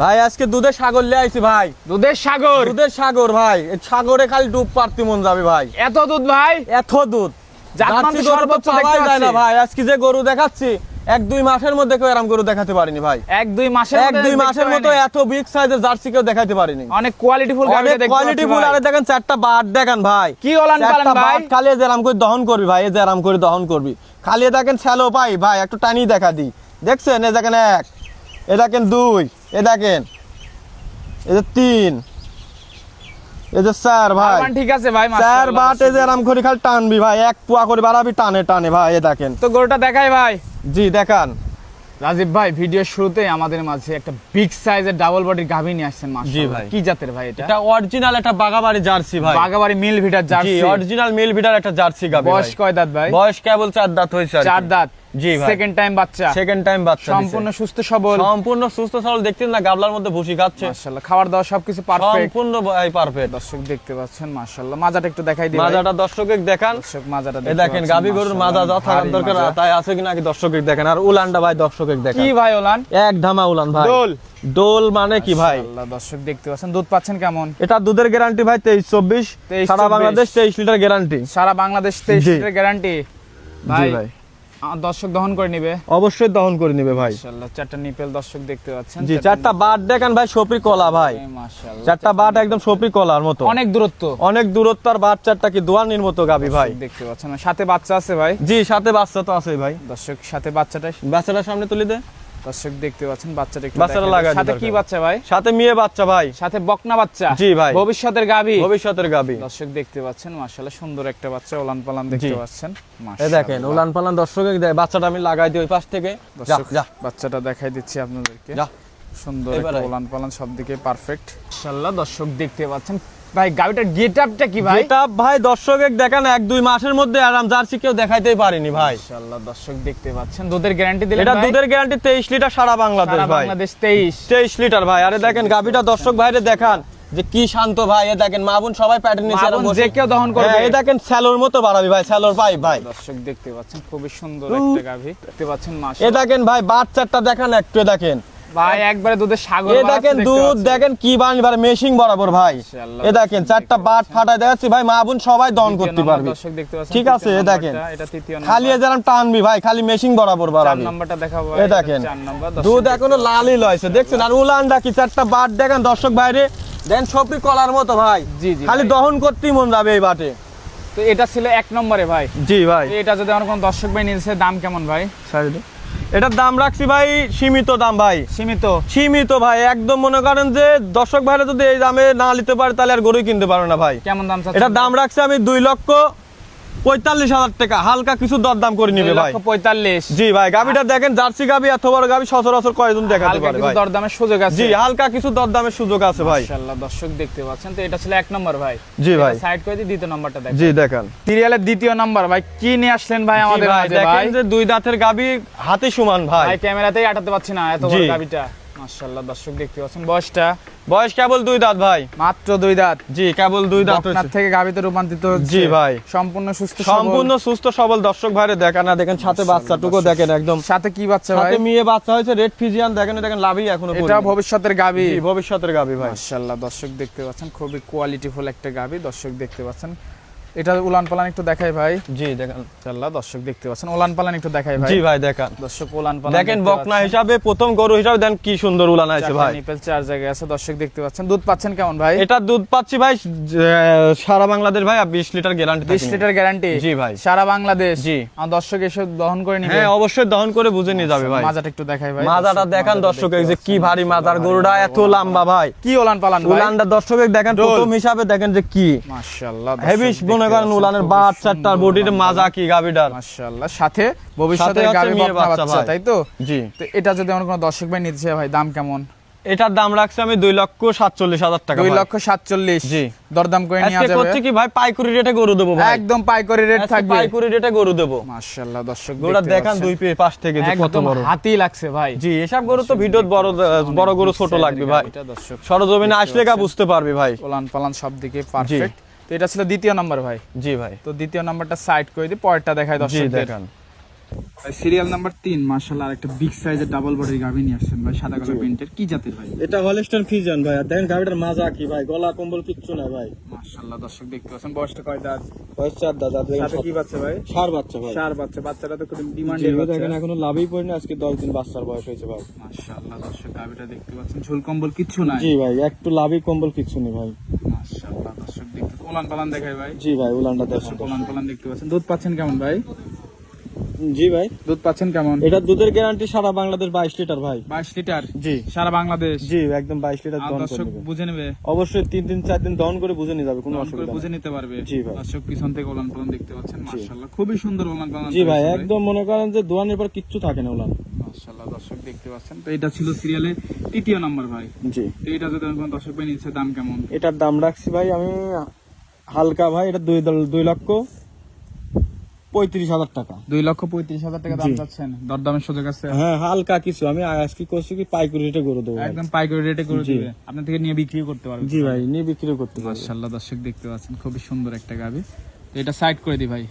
ভাই আজকে দুধের সাগর লিয়ে আইছি ভাই। দুধের সাগর? দুধের সাগর ভাই সাগরে খালি ডুব পারতে মন যাবে ভাই। এত দুধ ভাই? এত দুধ। সর্বোচ্চ যায় না ভাই। আজকে যে গরু দেখাচ্ছি এক দুই মাসের মধ্যে কেউ এরম গরু দেখাতে পারিনি ভাই। এক দুই মাসের এক দুই মাসের মতো এত বিগ সাইজের জার্সি কেউ দেখাতে পারিনি। অনেক কোয়ালিটি ফুল অনেক কোয়ালিটি আরে দেখেন চারটা বাট দেখেন ভাই। কি ওলান পালান ভাই? খালি এই করে দহন করবি ভাই এরম করে দহন করবি। খালি দেখেন শ্যালো পাই। ভাই একটু টানি দেখা দি। দেখছেন? এ দেখেন এক এ দেখেন দুই? এ দেখেন এই যে তিন। এই যে চার ভাই। ঠিক আছে ভাই চার বাট এই যে এরম করে খালি টানবি ভাই। এক পুয়া করে বাড়াবি টানে টানে ভাই। এ দেখেন। তো গরুটা দেখাই ভাই। জি দেখান। রাজীব ভাই ভিডিও শুরুতে আমাদের মাঝে একটা বিগ সাইজের ডাবল বডির গাভী নিয়ে আসছেন মাশাআল্লাহ। ভাই। কি জাতের ভাই এটা? এটা অরিজিনাল একটা বাগাবাড়ি জার্সি ভাই। বাগাবাড়ি মিল ভিটার জার্সি। অরিজিনাল মিল ভিটার একটা জার্সি গাবি বয়স কয় দাঁত ভাই? বয়স কেবল চার দাঁত হয়েছে চার দাঁত। জি ভাই। সেকেন্ড টাইম বাচ্চা। সেকেন্ড টাইম বাচ্চা সম্পূর্ণ সুস্থ সবল। সম্পূর্ণ সুস্থ সবল। দেখছেন না গাবলার মধ্যে ভুসি খাচ্ছে। মাশাআল্লাহ খাবার দাওয়া সবকিছু পারফেক্ট সম্পূর্ণ পারফেক্ট দর্শক দেখতে পাচ্ছেন মাশাআল্লাহ। মাজাটা একটু দেখাই দিই ভাই। মাজাটা দর্শকের দেখান। দর্শক মাজাটা এই দেখেন গাবি গরুর মাজা যা থাকার দরকার তাই আছে কিনা কি দর্শকের দেখেন। আর উলানটা ভাই দর্শকের দেখেন। কি ভাই ওলান এক ধামা উলান ভাই। দোল। দোল মানে কি ভাই? দর্শক দেখতে পাচ্ছেন দুধ পাচ্ছেন কেমন? এটা দুধের গ্যারান্টি ভাই তেইশ চব্বিশ। 23, সারা বাংলাদেশ তেইশ লিটার গ্যারান্টি সারা বাংলাদেশ তেইশ জি। লিটার গ্যারান্টি ভাই ভাই। দর্শক দহন করে নিবে? অবশ্যই দহন করে নিবে ভাই। মাশাআল্লাহ চারটা নিপেল দর্শক দেখতে পাচ্ছেন। জি চারটা বাট দেখেন ভাই সপরি কলা ভাই। মাশাআল্লাহ চারটা বাট একদম সপরি কলার মতো। অনেক দূরত্ব। অনেক দূরত্ব আর বাট চারটা কি দোয়ানির মতো গাবি ভাই। দেখতে পাচ্ছেন। সাথে বাচ্চা আছে ভাই। জি সাথে বাচ্চা তো আছে ভাই। দর্শক সাথে বাচ্চাটা বাচ্চাটার সামনে তুলে দে। দর্শক দেখতে পাচ্ছেন বাচ্চাটা একটু বাচ্চাটা দিই সাথে কি বাচ্চা ভাই? সাথে মেয়ে বাচ্চা ভাই। সাথে বকনা বাচ্চা? জি ভাই। ভবিষ্যতের গাভী? ভবিষ্যতের গাবি দর্শক দেখতে পাচ্ছেন মাশাআল্লাহ সুন্দর একটা বাচ্চা ওলান পালান দেখতে পাচ্ছেন এই দেখেন উলান পালান দর্শকে দেয় বাচ্চাটা আমি লাগাই দিই ওই পাশ থেকে। যা বাচ্চাটা দেখাই দিচ্ছি আপনাদেরকে। যা। সুন্দর। ওলান পালান সব দিকে পারফেক্ট ইনশাআল্লাহ দর্শক দেখতে পাচ্ছেন ভাই গাড়িটার গেটআপটা কি ভাই? এটা ভাই দর্শকে দেখেন এক দুই মাসের মধ্যে আরাম জার্সি কেউ দেখাইতেই পারিনি ভাই। ইনশাআল্লাহ দর্শক দেখতে পাচ্ছেন। দুধের গ্যারান্টি দিলেন এটা দুধের গ্যারান্টি তেইশ লিটার সারা বাংলাদেশ ভাই। বাংলাদেশ 23 তেইশ লিটার ভাই। আরে দেখেন গাবিটা দর্শক ভাইরে দেখান যে কি শান্ত ভাই। এ দেখেন মা বোন সবাই প্যাটার্ন নিচে বোন বসে- কেউ দহন করবে। হ্যাঁ, এই দেখেন স্যালোর মতো বাড়াবি ভাই স্যালোর পাই ভাই। দর্শক দেখতে পাচ্ছেন খুবই সুন্দর একটা গাভী। দেখতে পাচ্ছেন এ দেখেন ভাই বাচ্চাটা দেখেন একটু দেখেন। ভাই একবারে দুধের সাগর এ দেখেন দুধ দেখেন কি মেশিং বরাবর ভাই। এ দেখেন চারটা বাট। দেখাচ্ছি। ভাই মা বোন সবাই দহন করতে পারবি। ঠিক আছে, এ দেখেন। খালি এ যেরকম টানবি ভাই খালি মেশিং বরাবর বাড়াবি। নম্বরটা দেখাবো এ দেখেন দুধ এখনও লালই লয়েছে দেখছেন? আর উলানটা কি চারটা বাট দেখেন দর্শক বাইরে? দেন সবই কলার মতো ভাই। খালি দহন করতেই মন যাবে এই বাটে। তো এটা ছিল এক নম্বরে ভাই। জি ভাই। এটা যদি আমার কোন দর্শক ভাই নিয়েছে দাম কেমন ভাই? এটার দাম রাখছি ভাই সীমিত দাম ভাই। সীমিত। সীমিত ভাই একদম মনে করেন যে দর্শক ভাইরা যদি এই দামে না নিতে পারে তাহলে আর গরুই কিনতে পারো না ভাই। কেমন দাম এটার দাম রাখছি আমি দুই লক্ষ পঁয়তাল্লিশ হাজার টাকা। হালকা কিছু দরদাম করে নিবে ভাই। পঁয়তাল্লিশ। জি ভাই গাবিটা দেখেন জার্সি গাবি এত বড় গাবি সচরাচর কয়জন দেখাতে পারে ভাই? দরদামের সুযোগ আছে। জি হালকা কিছু দরদামের সুযোগ আছে ভাই। মাশাআল্লাহ দর্শক দেখতে পাচ্ছেন তো এটা ছিল এক নম্বর ভাই। জি ভাই। সাইড করে দিই দ্বিতীয় নম্বরটা দেখ জি দেখান। সিরিয়ালের দ্বিতীয় নম্বর ভাই কি নিয়ে আসলেন ভাই আমাদের ভাই দেখেন যে দুই দাঁতের গাবি হাতে সমান ভাই। ভাই ক্যামেরাতেই আটাতে পাচ্ছি না এত বড়। গাবিটা মাশাআল্লাহ দর্শক দেখতে পাচ্ছেন বয়সটা বয়স কেবল দুই দাঁত ভাই। মাত্র দুই দাঁত। জি কেবল দুই দাঁত থেকে গাবিতে রূপান্তরিত হচ্ছে। জি ভাই। সম্পূর্ণ সুস্থ সম্পূর্ণ সুস্থ সবল। দর্শক ভাইরে দেখেন না দেখেন সাথে বাচ্চাটুকু টুকু দেখেন একদম। সাথে কি বাচ্চা ভাই? সাথে মেয়ে বাচ্চা হয়েছে রেড ফিজিয়ান দেখেন দেখেন লাভই এখনও এটা ভবিষ্যতের গাবি ভবিষ্যতের গাবি ভাই। মাশাআল্লাহ দর্শক দেখতে পাচ্ছেন খুবই কোয়ালিটিফুল একটা গাবি দর্শক দেখতে পাচ্ছেন এটা উলান পালান একটু দেখাই ভাই। জি দেখেন দর্শক দেখতে পাচ্ছেন। উলান পালান একটু দেখাই ভাই। জি ভাই দেখান। দর্শক উলান পালান দেখেন বকনা হিসাবে প্রথম গরু হিসাবে দেন কি সুন্দর উলান আছে ভাই। নিপেল চার জায়গায় আছে দর্শক দেখতে পাচ্ছেন। দুধ পাচ্ছেন কেমন ভাই? এটা দুধ পাচ্ছি ভাই সারা বাংলাদেশ ভাই বিশ লিটার গ্যারান্টি বিশ লিটার গ্যারান্টি জি ভাই। সারা বাংলাদেশ। জি। আমার দর্শক এসে দহন করে নিবে। হ্যাঁ অবশ্যই দহন করে বুঝে নিয়ে যাবে ভাই। মাজাটা একটু দেখাই ভাই। মাজাটা দেখান দর্শক দেখতে যে কি ভারী মাজার গরুটা এত লম্বা ভাই। কি ওলান পালান ভাই? উলানটা দর্শক দেখেন প্রথম হিসাবে দেখেন যে কি। মাশাআল্লাহ হেভি মনে করেন উলানের খুবই বাট চারটার বডির মাজা কি গাবিটার। মাশাআল্লাহ। সাথে ভবিষ্যতের হচ্ছে গাবি বাচ্চা তাই তো? জি। তো এটা যদি আমার কোনো দর্শক ভাই নিতে চায় ভাই দাম কেমন? এটার দাম রাখছি আমি দুই লক্ষ সাতচল্লিশ হাজার টাকা দুই লক্ষ সাতচল্লিশ। জি। দরদাম করে নিয়ে যাবে। করছি কি ভাই পাইকুরি রেটে গরু দেবো একদম পাইকারি রেট থাকবে। পাইকুরি রেটে গরু দেবো। মাশাআল্লাহ দর্শক গরুটা দেখান দুই পে- পাশ থেকে যে কত বড়। হাতি লাগছে ভাই। জি এসব গরু তো ভিডিওত বড় বড় গরু ছোট লাগবে ভাই। এটা দর্শক। সরজমিনে আসলে কা বুঝতে পারবে ভাই। ওলান পালান সব দিকে পারফেক্ট তো এটা ছিল দ্বিতীয় নাম্বার ভাই। জি ভাই। তো দ্বিতীয় নাম্বারটা সাইড করে দিই পরেরটা দেখাই জি দর্শকদের। দেখান। সিরিয়াল নাম্বার তিন মার্শাল্লাহ আর একটা বিগ সাইজের ডাবল বডির গাভি নিয়ে আসছেন ভাই সাদা কালার প্রিন্টের কি জাতের ভাই? এটা হলস্টাইন ফিজান ভাই আর দেখেন গাড়িটার মাজা কি ভাই গলা কম্বল কিচ্ছু না ভাই। মার্শাল্লাহ দর্শক দেখতে পাচ্ছেন বয়সটা কয় দাঁত? বয়স চার দাদা সাথে কি বাচ্চা ভাই? সার বাচ্চা ভাই। চার বাচ্চা বাচ্চাটা তো খুব জি, ডিমান্ডের বাচ্চা। দেখেন এখনও লাভই পড়েনি আজকে দশ দিন বাচ্চার বয়স হয়েছে ভাই। মার্শাল্লাহ দর্শক গাভিটা দেখতে পাচ্ছেন ঝুল কম্বল কিচ্ছু নাই। জি ভাই একটু লাভই কম্বল কিচ্ছু নেই ভাই। মার্শাল্লাহ ওলান পালান দেখায় ভাই। জি ভাই উলানটা দেখেন। ওলান পালান দেখতে পাচ্ছেন। দুধ পাচ্ছেন কেমন ভাই? জি ভাই। দুধ পাচ্ছেন কেমন? এটা দুধের গ্যারান্টি সারা বাংলাদেশ বাইশ লিটার ভাই। বাইশ লিটার? জি। সারা বাংলাদেশ? জি একদম বাইশ লিটার আর দহন করে দর্শক বুঝে নেবে? অবশ্যই তিন দিন চার দিন দহন করে বুঝে নিয়ে যাবে কোনো অসুবিধা বুঝে নিতে পারবে। জি ভাই। দর্শক পিছন থেকে ওলান পালান দেখতে পাচ্ছেন মার্শাল্লাহ খুবই সুন্দর ওলান পালান জি ভাই একদম মনে করেন যে দোয়ানের পর কিচ্ছু থাকে না উলান। দর্শক দেখতে পাচ্ছেন। তো এটা ছিল সিরিয়ালে তৃতীয় নাম্বার ভাই। জি। তো এটা যদি কোনো দর্শক ভাই নিচ্ছে দাম কেমন? এটার দাম রাখছি ভাই আমি হালকা ভাই এটা দুই দল- দুই লক্ষ পঁয়ত্রিশ হাজার টাকা। দুই লক্ষ পঁয়ত্রিশ হাজার টাকা দাম। চাচ্ছেন। দরদামের সুযোগ আছে। হ্যাঁ হালকা কিছু। আমি আজকে করছি কি পাইকারি রেটে করে দেবো একদম পাইকারি রেটে করে দেবে। আপনার থেকে নিয়ে বিক্রিও করতে পারবে জি ভাই নিয়ে বিক্রি করতে পারব। মার্শাল্লাহ দর্শক দেখতে পাচ্ছেন খুবই সুন্দর একটা গাবি তো এটা সাইড করে দি ভাই।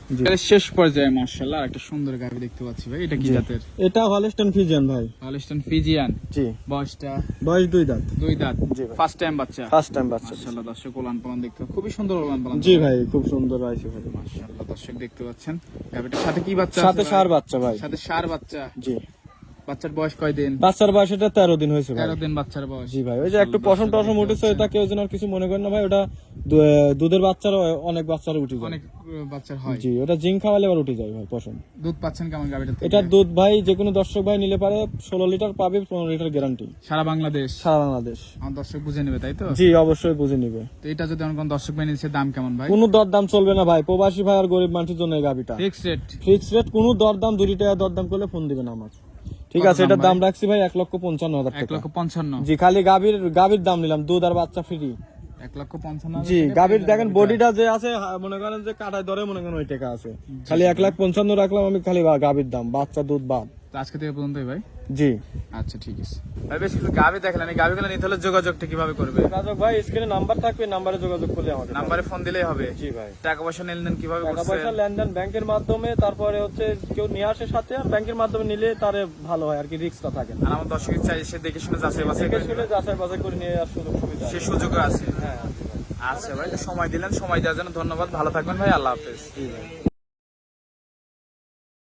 শেষ পর্যায়ে মার্শাল্লাহ একটা সুন্দর গাবি দেখতে পাচ্ছি ভাই। এটা কি জাতের? এটা হলস্টন ফিজিয়ান ভাই। হলিস্টন ফিজিয়ান জি। বয়সটা? বয়স দুই দাঁত। দুই দাঁত। জি ফার্স্ট টাইম বাচ্চা? ফার্স্ট টাইম বাচ্চা। মার্শাল্লাহ দর্শক ওলান পালান দেখতে খুবই সুন্দর ওলান পালান জি ভাই খুব সুন্দর আছে ভাই। মার্শাল্লাহ দর্শক দেখতে পাচ্ছেন। গাবিটার সাথে কি বাচ্চা সাথে সার বাচ্চা ভাই। সাথে সার বাচ্চা? জি। বাচ্চার বয়স বাচ্চার এটা তেরো দিন হয়েছে তেরো দিন বাচ্চার বয়স। জি ভাই ওই যে একটু পশম টসম উঠেছে এটা কেউ যেন কিছু মনে করেন না ভাই ওটা দুধের বাচ্চারও অনেক বাচ্চারও উঠে যায়। অনেক বাচ্চার হয়। জি ওটা খাওয়ালে আবার উঠে যায় ভাই পশম। দুধ পাচ্ছেন কেমন গাবিটা এটার দুধ ভাই যে কোনো দর্শক ভাই নিলে পারে ষোলো লিটার পাবে পনেরো লিটার গ্যারান্টি। সারা বাংলাদেশ? সারা বাংলাদেশ। আমার দর্শক বুঝে নেবে তাই তো? জি অবশ্যই বুঝে নিবে। তো এটা যদি আমার কোন দর্শক বাই নিচ্ছে দাম কেমন ভাই? কোনো দরদাম চলবে না ভাই প্রবাসী ভাই আর গরিব মানুষের জন্য এই গাবিটা ফিক্স রেট ফিক্স রেট কোনো দরদাম দুই টাকা দরদাম করলে ফোন দিবেন আমার ঠিক আছে এটার দাম রাখছি ভাই এক লক্ষ পঞ্চান্ন হাজার এক লক্ষ পঞ্চান্ন। জি খালি গাভীর গাভীর দাম নিলাম দুধ আর বাচ্চা ফ্রি এক লক্ষ পঞ্চান্ন জি গাভীর দেখেন বডিটা যে আছে মনে করেন যে কাটায় ধরে মনে করেন ওই টাকা আছে। খালি এক লাখ পঞ্চান্ন রাখলাম আমি খালি গাভীর দাম বাচ্চা দুধ বাদ তো আজকে থেকে পর্যন্তই ভাই? জি। আচ্ছা ঠিক আছে। ভাই বেশ কিছু গাভি দেখলেন। এই গাভিগুলো নিতে হলে যোগাযোগটা কীভাবে করবে? রাজক ভাই স্ক্রিনে নাম্বার থাকবে নাম্বারে যোগাযোগ করলে আমাদের নাম্বারে ফোন দিলেই হবে। জি ভাই। টাকা পয়সা লেনদেন কীভাবে টাকা পয়সা লেনদেন ব্যাংকের মাধ্যমে তারপরে হচ্ছে কেউ নিয়ে আসে সাথে আর ব্যাংকের মাধ্যমে নিলে তারে ভালো হয় আর কি রিস্কটা থাকে। আর আমার দর্শক চাই সে দেখে শুনে যাচাই বাছাই করে শুনে যাচাই বাছাই করে নিয়ে আর সুযোগ সুবিধা সে সুযোগও আছে। হ্যাঁ আচ্ছা ভাই সময় দিলেন সময় দেওয়ার জন্য ধন্যবাদ। ভালো থাকবেন ভাই আল্লাহ হাফেজ। জি ভাই।